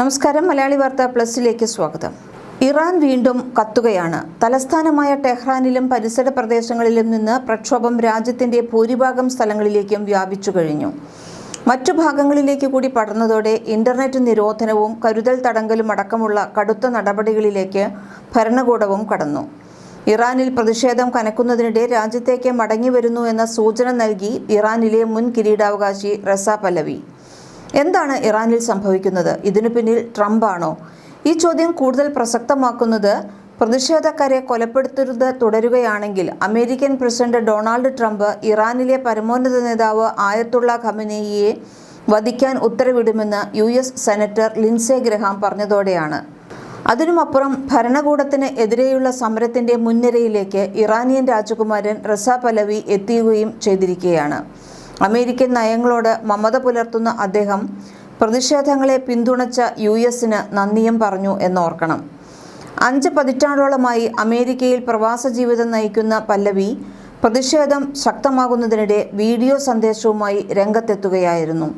നമസ്കാരം. മലയാളി വാർത്ത പ്ലസിലേക്ക് സ്വാഗതം. ഇറാൻ വീണ്ടും കത്തുകയാണ്. തലസ്ഥാനമായ ടെഹ്റാനിലും പരിസര പ്രദേശങ്ങളിലും നിന്ന് പ്രക്ഷോഭം രാജ്യത്തിന്റെ ഭൂരിഭാഗം സ്ഥലങ്ങളിലേക്കും വ്യാപിച്ചു കഴിഞ്ഞു. മറ്റു ഭാഗങ്ങളിലേക്ക് കൂടി പടർന്നതോടെ ഇന്റർനെറ്റ് നിരോധനവും കരുതൽ തടങ്കലും അടക്കമുള്ള കടുത്ത നടപടികളിലേക്ക് ഭരണകൂടവും കടന്നു. ഇറാനിൽ പ്രതിഷേധം കനക്കുന്നതിനിടെ രാജ്യത്തേക്ക് മടങ്ങി വരുന്നു എന്ന സൂചന നൽകി ഇറാനിലെ മുൻ കിരീടാവകാശി റസ പല്ലവി. എന്താണ് ഇറാനിൽ സംഭവിക്കുന്നത്? ഇതിനു പിന്നിൽ ട്രംപാണോ? ഈ ചോദ്യം കൂടുതൽ പ്രസക്തമാക്കുന്നത് പ്രതിഷേധക്കാരെ കൊലപ്പെടുത്തരുത് തുടരുകയാണെങ്കിൽ അമേരിക്കൻ പ്രസിഡന്റ് ഡൊണാൾഡ് ട്രംപ് ഇറാനിലെ പരമോന്നത നേതാവ് ആയത്തുള്ള ഖമനേയിയെ വധിക്കാൻ ഉത്തരവിടുമെന്ന് U S senator Lindsey Graham പറഞ്ഞതോടെയാണ്. അതിനുമപ്പുറം ഭരണകൂടത്തിന് എതിരെയുള്ള സമരത്തിന്റെ മുൻനിരയിലേക്ക് ഇറാനിയൻ രാജകുമാരൻ റസ പലവി എത്തിയുകയും ചെയ്തിരിക്കുകയാണ്. അമേരിക്കൻ നയങ്ങളോട് മമത പുലർത്തുന്ന അദ്ദേഹം പ്രതിഷേധങ്ങളെ പിന്തുണച്ച യു എസിന് നന്ദിയും പറഞ്ഞു എന്നോർക്കണം. അഞ്ച് പതിറ്റാണ്ടോളമായി അമേരിക്കയിൽ പ്രവാസ ജീവിതം നയിക്കുന്ന പല്ലവി പ്രതിഷേധം ശക്തമാകുന്നതിനിടെ വീഡിയോ സന്ദേശവുമായി രംഗത്തെത്തുകയായിരുന്നു.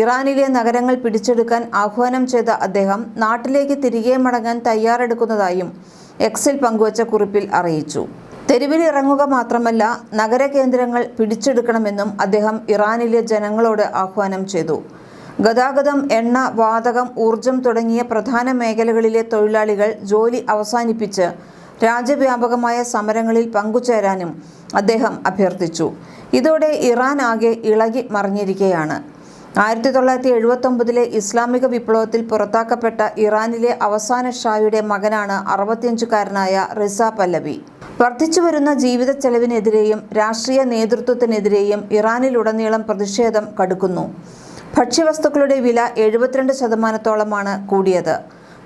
ഇറാനിലെ നഗരങ്ങൾ പിടിച്ചെടുക്കാൻ ആഹ്വാനം ചെയ്ത അദ്ദേഹം നാട്ടിലേക്ക് തിരികെ മടങ്ങാൻ തയ്യാറെടുക്കുന്നതായും എക്സിൽ പങ്കുവച്ച കുറിപ്പിൽ അറിയിച്ചു. തെരുവിലിറങ്ങുക മാത്രമല്ല നഗരകേന്ദ്രങ്ങൾ പിടിച്ചെടുക്കണമെന്നും അദ്ദേഹം ഇറാനിലെ ജനങ്ങളോട് ആഹ്വാനം ചെയ്തു. ഗതാഗതം എണ്ണ വാതകം ഊർജം തുടങ്ങിയ പ്രധാന മേഖലകളിലെ തൊഴിലാളികൾ ജോലി അവസാനിപ്പിച്ച് രാജ്യവ്യാപകമായ സമരങ്ങളിൽ പങ്കുചേരാനും അദ്ദേഹം അഭ്യർത്ഥിച്ചു. ഇതോടെ ഇറാൻ ആകെ ഇളകി മറിഞ്ഞിരിക്കുകയാണ്. ആയിരത്തി തൊള്ളായിരത്തി എഴുപത്തൊമ്പതിലെ ഇസ്ലാമിക വിപ്ലവത്തിൽ പുറത്താക്കപ്പെട്ട ഇറാനിലെ അവസാന ഷായുടെ മകനാണ് അറുപത്തിയഞ്ചുകാരനായ റിസ പല്ലവി. വർദ്ധിച്ചുവരുന്ന ജീവിത ചെലവിനെതിരെയും രാഷ്ട്രീയ നേതൃത്വത്തിനെതിരെയും ഇറാനിലുടനീളം പ്രതിഷേധം കടുക്കുന്നു. ഭക്ഷ്യവസ്തുക്കളുടെ വില എഴുപത്തിരണ്ട് ശതമാനത്തോളമാണ് കൂടിയത്.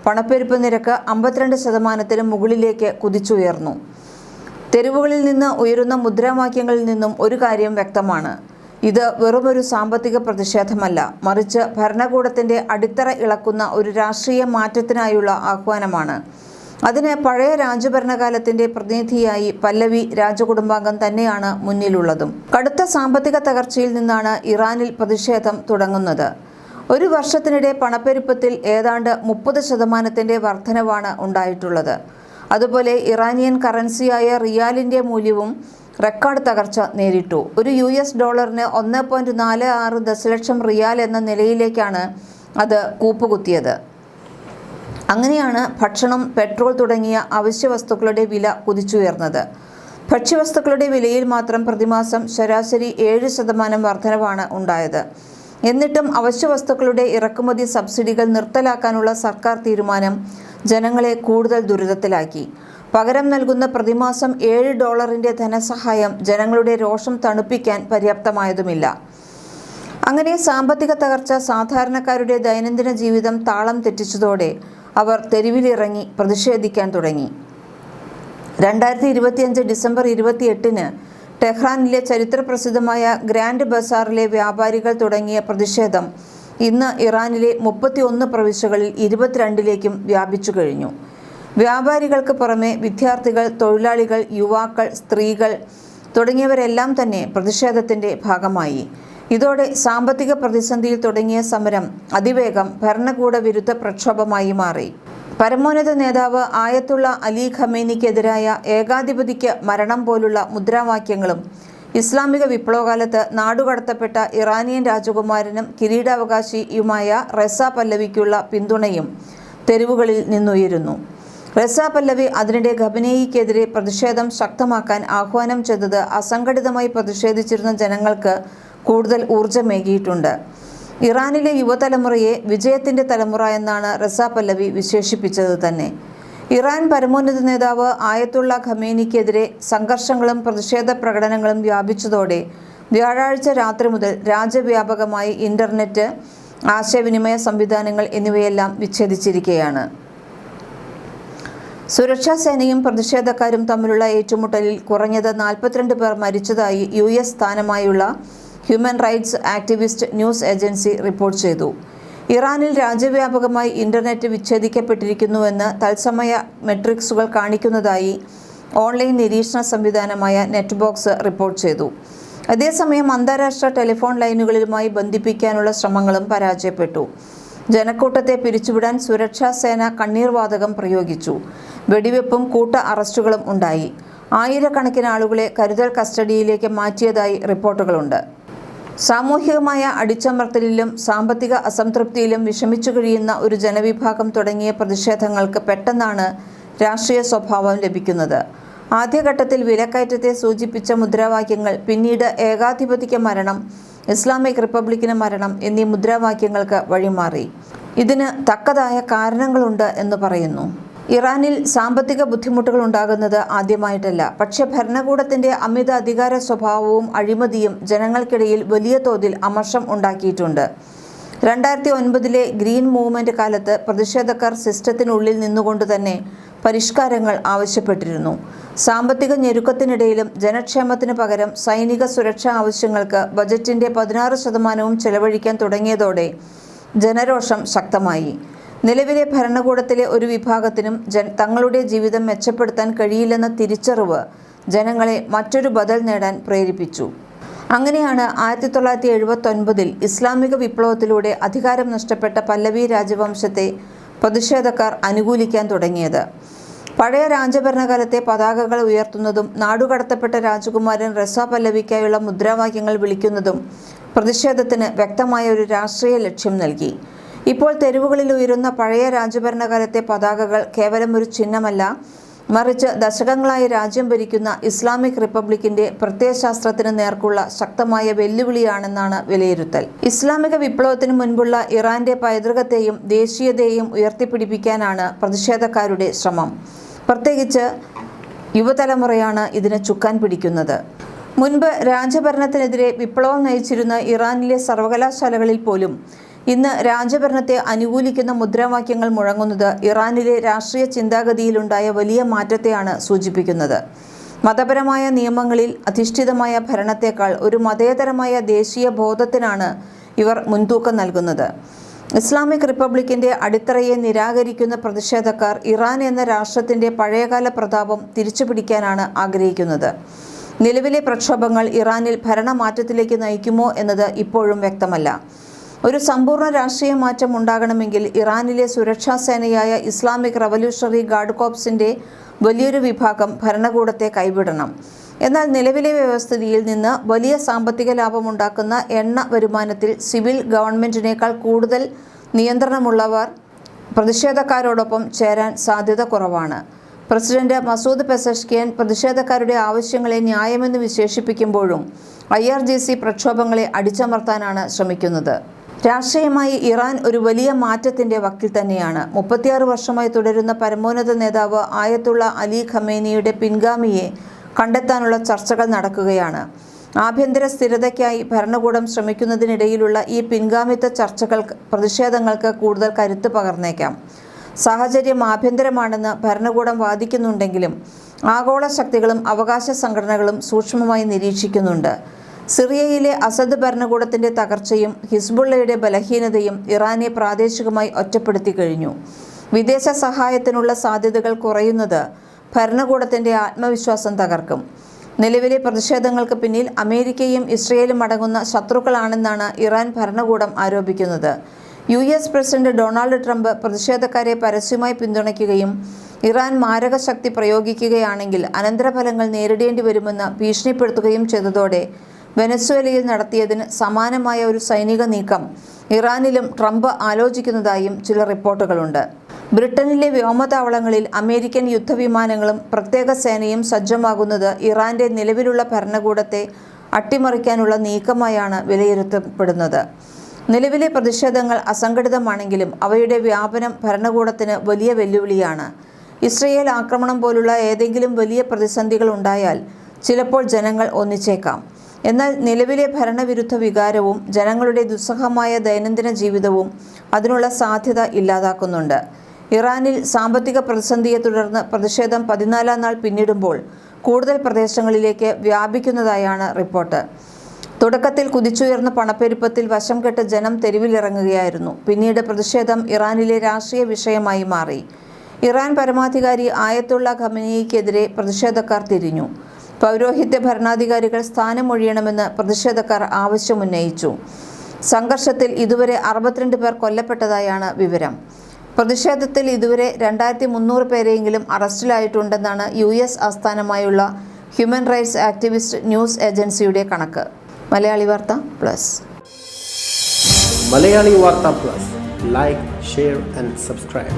പണപ്പെരുപ്പ് നിരക്ക് അമ്പത്തിരണ്ട് ശതമാനത്തിന് മുകളിലേക്ക് കുതിച്ചുയർന്നു. തെരുവുകളിൽ നിന്ന് ഉയരുന്ന മുദ്രാവാക്യങ്ങളിൽ നിന്നും ഒരു കാര്യം വ്യക്തമാണ്. ഇത് വെറുമൊരു സാമ്പത്തിക പ്രതിഷേധമല്ല മറിച്ച് ഭരണകൂടത്തിന്റെ അടിത്തറ ഇളക്കുന്ന ഒരു രാഷ്ട്രീയ മാറ്റത്തിനായുള്ള ആഹ്വാനമാണ്. അതിന് പഴയ രാജഭരണകാലത്തിന്റെ പ്രതിനിധിയായി പല്ലവി രാജകുടുംബാംഗം തന്നെയാണ് മുന്നിലുള്ളതും. കടുത്ത സാമ്പത്തിക തകർച്ചയിൽ നിന്നാണ് ഇറാനിൽ പ്രതിഷേധം തുടങ്ങുന്നത്. ഒരു വർഷത്തിനിടെ പണപ്പെരുപ്പത്തിൽ ഏതാണ്ട് മുപ്പത് ശതമാനത്തിന്റെ വർധനവാണ് ഉണ്ടായിട്ടുള്ളത്. അതുപോലെ ഇറാനിയൻ കറൻസിയായ റിയാലിന്റെ മൂല്യവും റെക്കോർഡ് തകർച്ച നേരിട്ടു. ഒരു യു എസ് ഡോളറിന് ഒന്ന് പോയിന്റ് നാല് ആറ് ദശലക്ഷം റിയാൽ എന്ന നിലയിലേക്കാണ് അത് കൂപ്പുകുത്തിയത്. അങ്ങനെയാണ് ഭക്ഷണം പെട്രോൾ തുടങ്ങിയ അവശ്യ വസ്തുക്കളുടെ വില കുതിച്ചുയർന്നത്. ഭക്ഷ്യവസ്തുക്കളുടെ വിലയിൽ മാത്രം പ്രതിമാസം ശരാശരി ഏഴ് ശതമാനം വർധനവാണ് ഉണ്ടായത്. എന്നിട്ടും അവശ്യ വസ്തുക്കളുടെ ഇറക്കുമതി സബ്സിഡികൾ നിർത്തലാക്കാനുള്ള സർക്കാർ തീരുമാനം ജനങ്ങളെ കൂടുതൽ ദുരിതത്തിലാക്കി. പകരം നൽകുന്ന പ്രതിമാസം ഏഴ് ഡോളറിന്റെ ധനസഹായം ജനങ്ങളുടെ രോഷം തണുപ്പിക്കാൻ പര്യാപ്തമായതുമില്ല. അങ്ങനെ സാമ്പത്തിക തകർച്ച സാധാരണക്കാരുടെ ദൈനംദിന ജീവിതം താളം തെറ്റിച്ചതോടെ അവർ തെരുവിലിറങ്ങി പ്രതിഷേധിക്കാൻ തുടങ്ങി. രണ്ടായിരത്തി ഇരുപത്തിയഞ്ച് ഡിസംബർ ഇരുപത്തിയെട്ടിന് ടെഹ്റാനിലെ ചരിത്രപ്രസിദ്ധമായ ഗ്രാൻഡ് ബസാറിലെ വ്യാപാരികൾ തുടങ്ങിയ പ്രതിഷേധം ഇന്ന് ഇറാനിലെ മുപ്പത്തിയൊന്ന് പ്രവിശ്യകളിൽ ഇരുപത്തിരണ്ടിലേക്കും വ്യാപിച്ചു കഴിഞ്ഞു. വ്യാപാരികൾക്ക് പുറമെ വിദ്യാർത്ഥികൾ തൊഴിലാളികൾ യുവാക്കൾ സ്ത്രീകൾ തുടങ്ങിയവരെല്ലാം തന്നെ പ്രതിഷേധത്തിന്റെ ഭാഗമായി. ഇതോടെ സാമ്പത്തിക പ്രതിസന്ധിയിൽ തുടങ്ങിയ സമരം അതിവേഗം ഭരണകൂട വിരുദ്ധ പ്രക്ഷോഭമായി മാറി. പരമോന്നത നേതാവ് ആയത്തുള്ള അലി ഖമേനിക്കെതിരായ ഏകാധിപതിക്ക് മരണം പോലുള്ള മുദ്രാവാക്യങ്ങളും ഇസ്ലാമിക വിപ്ലവകാലത്ത് നാടുകടത്തപ്പെട്ട ഇറാനിയൻ രാജകുമാരനും കിരീടാവകാശിയുമായ റെസ പല്ലവിക്കുള്ള പിന്തുണയും തെരുവുകളിൽ നിന്നുയരുന്നു. റെസ പല്ലവി അതിനിടെ ഖബനേയിക്കെതിരെ പ്രതിഷേധം ശക്തമാക്കാൻ ആഹ്വാനം ചെയ്തത് അസംഘടിതമായി പ്രതിഷേധിച്ചിരുന്ന ജനങ്ങൾക്ക് കൂടുതൽ ഊർജമേകിയിട്ടുണ്ട് ഇറാനിലെ യുവതലമുറയെ വിജയത്തിന്റെ തലമുറ എന്നാണ് റസ പല്ലവി വിശേഷിപ്പിച്ചത് തന്നെ. ഇറാൻ പരമോന്നത നേതാവ് ആയത്തുള്ള ഖമേനിക്കെതിരെ സംഘർഷങ്ങളും പ്രതിഷേധ പ്രകടനങ്ങളും വ്യാപിച്ചതോടെ വ്യാഴാഴ്ച രാത്രി മുതൽ രാജ്യവ്യാപകമായി ഇന്റർനെറ്റ് ആശയവിനിമയ സംവിധാനങ്ങൾ എന്നിവയെല്ലാം വിച്ഛേദിച്ചിരിക്കുകയാണ്. സുരക്ഷാ സേനയും പ്രതിഷേധക്കാരും തമ്മിലുള്ള ഏറ്റുമുട്ടലിൽ കുറഞ്ഞത് നാൽപ്പത്തിരണ്ട് പേർ മരിച്ചതായി U S സ്ഥാനമായുള്ള human rights activist news agency report ചെയ്തു. ഇറാനിൽ രാജ്യവ്യാപകമായി ഇന്റർനെറ്റ് വിച്ഛേദിക്കപ്പെട്ടിരിക്കുന്നുവെന്ന് തത്സമയ മെട്രിക്സുകൾ കാണിക്കുന്നതായി ഓൺലൈൻ നിരീക്ഷണ സംവിധാനമായ നെറ്റ്ബോക്സ് റിപ്പോർട്ട് ചെയ്തു. അതേസമയം അന്താരാഷ്ട്ര ടെലിഫോൺ ലൈനുകളുമായി ബന്ധിപ്പിക്കാനുള്ള ശ്രമങ്ങളും പരാജയപ്പെട്ടു. ജനക്കൂട്ടത്തെ പിരിച്ചുവിടാൻ സുരക്ഷാ സേന കണ്ണീർവാതകം പ്രയോഗിച്ചു. വെടിവെപ്പും കൂട്ട അറസ്റ്റുകളും ഉണ്ടായി. ആയിരക്കണക്കിന് ആളുകളെ കരുതൽ കസ്റ്റഡിയിലേക്ക് മാറ്റിയതായി റിപ്പോർട്ടുകളുണ്ട്. സാമൂഹികമായ അടിച്ചമർത്തലിലും സാമ്പത്തിക അസംതൃപ്തിയിലും വിഷമിച്ചു കഴിയുന്ന ഒരു ജനവിഭാഗം തുടങ്ങിയ പ്രതിഷേധങ്ങൾക്ക് പെട്ടെന്നാണ് രാഷ്ട്രീയ സ്വഭാവം ലഭിക്കുന്നത്. ആദ്യഘട്ടത്തിൽ വിലക്കയറ്റത്തെ സൂചിപ്പിച്ച മുദ്രാവാക്യങ്ങൾ പിന്നീട് ഏകാധിപതിക്ക് മരണം ഇസ്ലാമിക് റിപ്പബ്ലിക്കിന് മരണം എന്നീ മുദ്രാവാക്യങ്ങൾക്ക് വഴിമാറി. ഇതിന് തക്കതായ കാരണങ്ങളുണ്ട് എന്ന് പറയുന്നു. ഇറാനിൽ സാമ്പത്തിക ബുദ്ധിമുട്ടുകൾ ഉണ്ടാകുന്നത് ആദ്യമായിട്ടല്ല. പക്ഷെ ഭരണകൂടത്തിന്റെ അമിത അധികാര സ്വഭാവവും അഴിമതിയും ജനങ്ങൾക്കിടയിൽ വലിയ തോതിൽ അമർഷം ഉണ്ടാക്കിയിട്ടുണ്ട്. രണ്ടായിരത്തി ഒൻപതിലെ ഗ്രീൻ മൂവ്മെന്റ് കാലത്ത് പ്രതിഷേധക്കാർ സിസ്റ്റത്തിനുള്ളിൽ നിന്നുകൊണ്ട് തന്നെ പരിഷ്കാരങ്ങൾ ആവശ്യപ്പെട്ടിരുന്നു. സാമ്പത്തിക ഞെരുക്കത്തിനിടയിലും ജനക്ഷേമത്തിന് പകരം സൈനിക സുരക്ഷാ ആവശ്യങ്ങൾക്ക് ബജറ്റിന്റെ പതിനാറ് ശതമാനവും ചെലവഴിക്കാൻ തുടങ്ങിയതോടെ ജനരോഷം ശക്തമായി. നിലവിലെ ഭരണകൂടത്തിലെ ഒരു വിഭാഗത്തിനും ജൻ തങ്ങളുടെ ജീവിതം മെച്ചപ്പെടുത്താൻ കഴിയില്ലെന്ന തിരിച്ചറിവ് ജനങ്ങളെ മറ്റൊരു ബദൽ നേടാൻ പ്രേരിപ്പിച്ചു. അങ്ങനെയാണ് ആയിരത്തി തൊള്ളായിരത്തി എഴുപത്തൊൻപതിൽ ഇസ്ലാമിക വിപ്ലവത്തിലൂടെ അധികാരം നഷ്ടപ്പെട്ട പല്ലവി രാജവംശത്തെ പ്രതിഷേധക്കാർ അനുകൂലിക്കാൻ തുടങ്ങിയത്. പഴയ രാജഭരണകാലത്തെ പതാകകൾ ഉയർത്തുന്നതും നാടുകടത്തപ്പെട്ട രാജകുമാരൻ റസ പല്ലവിക്കായുള്ള മുദ്രാവാക്യങ്ങൾ വിളിക്കുന്നതും പ്രതിഷേധത്തിന് വ്യക്തമായ ഒരു രാഷ്ട്രീയ ലക്ഷ്യം നൽകി. ഇപ്പോൾ തെരുവുകളിൽ ഉയരുന്ന പഴയ രാജഭരണകാലത്തെ പതാകകൾ കേവലം ഒരു ചിഹ്നമല്ല മറിച്ച് ദശകങ്ങളായി രാജ്യം ഭരിക്കുന്ന ഇസ്ലാമിക് റിപ്പബ്ലിക്കിന്റെ പ്രത്യയശാസ്ത്രത്തിന് നേർക്കുള്ള ശക്തമായ വെല്ലുവിളിയാണെന്നാണ് വിലയിരുത്തൽ. ഇസ്ലാമിക വിപ്ലവത്തിന് മുൻപുള്ള ഇറാന്റെ പൈതൃകത്തെയും ദേശീയതയെയും ഉയർത്തിപ്പിടിപ്പിക്കാനാണ് പ്രതിഷേധക്കാരുടെ ശ്രമം. പ്രത്യേകിച്ച് യുവതലമുറയാണ് ഇതിന് ചുക്കാൻ പിടിക്കുന്നത്. മുൻപ് രാജ്യഭരണത്തിനെതിരെ വിപ്ലവം നയിച്ചിരുന്ന ഇറാനിലെ സർവകലാശാലകളിൽ പോലും ഇന്ന് രാജഭരണത്തെ അനുകൂലിക്കുന്ന മുദ്രാവാക്യങ്ങൾ മുഴങ്ങുന്നത് ഇറാനിലെ രാഷ്ട്രീയ ചിന്താഗതിയിലുണ്ടായ വലിയ മാറ്റത്തെയാണ് സൂചിപ്പിക്കുന്നത്. മതപരമായ നിയമങ്ങളിൽ അധിഷ്ഠിതമായ ഭരണത്തേക്കാൾ ഒരു മതേതരമായ ദേശീയ ബോധത്തിനാണ് ഇവർ മുൻതൂക്കം നൽകുന്നത്. ഇസ്ലാമിക് റിപ്പബ്ലിക്കിന്റെ അടിത്തറയെ നിരാകരിക്കുന്ന പ്രതിഷേധക്കാർ ഇറാൻ എന്ന രാഷ്ട്രത്തിന്റെ പഴയകാല പ്രതാപം തിരിച്ചുപിടിക്കാനാണ് ആഗ്രഹിക്കുന്നത്. നിലവിലെ പ്രക്ഷോഭങ്ങൾ ഇറാനിൽ ഭരണമാറ്റത്തിലേക്ക് നയിക്കുമോ എന്നത് ഇപ്പോഴും വ്യക്തമല്ല. ഒരു സമ്പൂർണ രാഷ്ട്രീയ മാറ്റം ഉണ്ടാകണമെങ്കിൽ ഇറാനിലെ സുരക്ഷാ സേനയായ ഇസ്ലാമിക് റവല്യൂഷണറി ഗാർഡ് കോപ്സിന്റെ വലിയൊരു വിഭാഗം ഭരണകൂടത്തെ കൈവിടണം. എന്നാൽ നിലവിലെ വ്യവസ്ഥിതിയിൽ നിന്ന് വലിയ സാമ്പത്തിക ലാഭമുണ്ടാക്കുന്ന എണ്ണ വരുമാനത്തിൽ സിവിൽ ഗവൺമെന്റിനേക്കാൾ കൂടുതൽ നിയന്ത്രണമുള്ളവർ പ്രതിഷേധക്കാരോടൊപ്പം ചേരാൻ സാധ്യത കുറവാണ്. പ്രസിഡന്റ് മസൂദ് പെസഷ്കിയൻ പ്രതിഷേധക്കാരുടെ ആവശ്യങ്ങളെ ന്യായമെന്ന് വിശേഷിപ്പിക്കുമ്പോഴും ഐ ആർ ജി സി പ്രക്ഷോഭങ്ങളെ അടിച്ചമർത്താനാണ് ശ്രമിക്കുന്നത്. രാഷ്ട്രീയമായി ഇറാൻ ഒരു വലിയ മാറ്റത്തിന്റെ വക്കിൽ തന്നെയാണ്. മുപ്പത്തിയാറ് വർഷമായി തുടരുന്ന പരമോന്നത നേതാവ് ആയത്തുള്ള അലി ഖമേനിയുടെ പിൻഗാമിയെ കണ്ടെത്താനുള്ള ചർച്ചകൾ നടക്കുകയാണ്. ആഭ്യന്തര സ്ഥിരതയ്ക്കായി ഭരണകൂടം ശ്രമിക്കുന്നതിനിടയിലുള്ള ഈ പിൻഗാമിത്വ ചർച്ചകൾ പ്രതിഷേധങ്ങൾക്ക് കൂടുതൽ കരുത്ത് പകർന്നേക്കാം. സാഹചര്യം ആഭ്യന്തരമാണെന്ന് ഭരണകൂടം വാദിക്കുന്നുണ്ടെങ്കിലും ആഗോള ശക്തികളും അവകാശ സംഘടനകളും സൂക്ഷ്മമായി നിരീക്ഷിക്കുന്നുണ്ട്. സിറിയയിലെ അസദ് ഭരണകൂടത്തിന്റെ തകർച്ചയും ഹിസ്ബുള്ളയുടെ ബലഹീനതയും ഇറാനെ പ്രാദേശികമായി ഒറ്റപ്പെടുത്തി കഴിഞ്ഞു. വിദേശ സഹായത്തിനുള്ള സാധ്യതകൾ കുറയുന്നത് ഭരണകൂടത്തിന്റെ ആത്മവിശ്വാസം തകർക്കും. നിലവിലെ പ്രതിഷേധങ്ങൾക്ക് പിന്നിൽ അമേരിക്കയും ഇസ്രയേലും അടങ്ങുന്ന ശത്രുക്കളാണെന്നാണ് ഇറാൻ ഭരണകൂടം ആരോപിക്കുന്നത്. U S president Donald Trump പ്രതിഷേധക്കാരെ പരസ്യമായി പിന്തുണയ്ക്കുകയും ഇറാൻ മാരക ശക്തി പ്രയോഗിക്കുകയാണെങ്കിൽ അനന്തരഫലങ്ങൾ നേരിടേണ്ടി വരുമെന്ന് ഭീഷണിപ്പെടുത്തുകയും ചെയ്തതോടെ വെനസ്വേലയിൽ നടത്തിയതിന് സമാനമായ ഒരു സൈനിക നീക്കം ഇറാനിലും ട്രംപ് ആലോചിക്കുന്നതായും ചില റിപ്പോർട്ടുകളുണ്ട്. ബ്രിട്ടനിലെ വ്യോമതാവളങ്ങളിൽ അമേരിക്കൻ യുദ്ധവിമാനങ്ങളും പ്രത്യേക സേനയും സജ്ജമാകുന്നത് ഇറാന്റെ നിലവിലുള്ള ഭരണകൂടത്തെ അട്ടിമറിക്കാനുള്ള നീക്കമായാണ് വിലയിരുത്തപ്പെടുന്നത്. നിലവിലെ പ്രതിഷേധങ്ങൾ അസംഘടിതമാണെങ്കിലും അവയുടെ വ്യാപനം ഭരണകൂടത്തിന് വലിയ വെല്ലുവിളിയാണ്. ഇസ്രയേൽ ആക്രമണം പോലുള്ള ഏതെങ്കിലും വലിയ പ്രതിസന്ധികൾ ഉണ്ടായാൽ ചിലപ്പോൾ ജനങ്ങൾ ഒന്നിച്ചേക്കാം. എന്നാൽ നിലവിലെ ഭരണവിരുദ്ധ വികാരവും ജനങ്ങളുടെ ദുസ്സഹമായ ദൈനംദിന ജീവിതവും അതിനുള്ള സാധ്യത ഇല്ലാതാക്കുന്നുണ്ട്. ഇറാനിൽ സാമ്പത്തിക പ്രതിസന്ധിയെ തുടർന്ന് പ്രതിഷേധം പതിനാലാം നാൾ പിന്നിടുമ്പോൾ കൂടുതൽ പ്രദേശങ്ങളിലേക്ക് വ്യാപിക്കുന്നതായാണ് റിപ്പോർട്ട്. തുടക്കത്തിൽ കുതിച്ചുയർന്ന പണപ്പെരുപ്പത്തിൽ വശം കെട്ട് ജനം തെരുവിലിറങ്ങുകയായിരുന്നു. പിന്നീട് പ്രതിഷേധം ഇറാനിലെ രാഷ്ട്രീയ വിഷയമായി മാറി. ഇറാൻ പരമാധികാരി ആയത്തുള്ള ഖമനിയയ്ക്കെതിരെ പ്രതിഷേധക്കാർ തിരിഞ്ഞു. പൗരോഹിത്യ ഭരണാധികാരികൾ സ്ഥാനമൊഴിയണമെന്ന് പ്രതിഷേധക്കാർ ആവശ്യമുന്നയിച്ചു. സംഘർഷത്തിൽ ഇതുവരെ അറുപത്തിരണ്ട് പേർ കൊല്ലപ്പെട്ടതായാണ് വിവരം. പ്രതിഷേധത്തിൽ ഇതുവരെ രണ്ടായിരത്തി മുന്നൂറ് പേരെയെങ്കിലും അറസ്റ്റിലായിട്ടുണ്ടെന്നാണ് യു എസ് ആസ്ഥാനമായുള്ള ഹ്യൂമൻ റൈറ്റ്സ് ആക്ടിവിസ്റ്റ് ന്യൂസ് ഏജൻസിയുടെ കണക്ക്. Malayali Vartha plus. Malayali Vartha plus. Like share and subscribe.